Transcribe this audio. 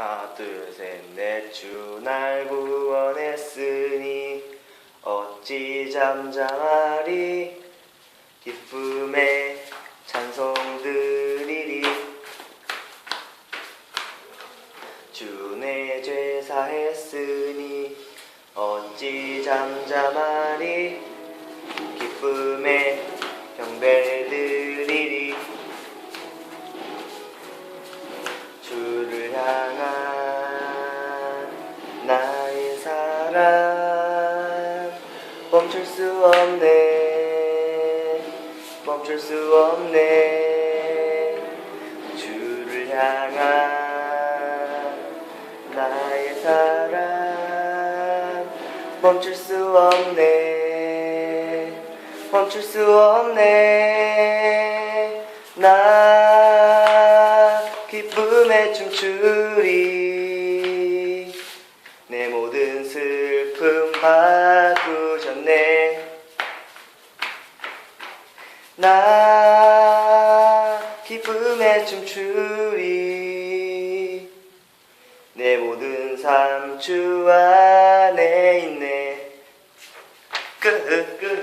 하나 둘셋넷 주 날 구원했으니 어찌 잠잠하리? 기쁨의 찬송 드리리. 주 내 죄 사했으니 어찌 잠잠하리? 기쁨의 사랑 멈출 수 없네. 멈출 수 없네. 주를 향한 나의 사랑 멈출 수 없네. 멈출 수 없네. 나 기쁨에 춤추리 내 모든 슬픔 바꾸셨네. 나 기쁨에 춤추리. 내 모든 삶 주 안에 있네. 끝 끝.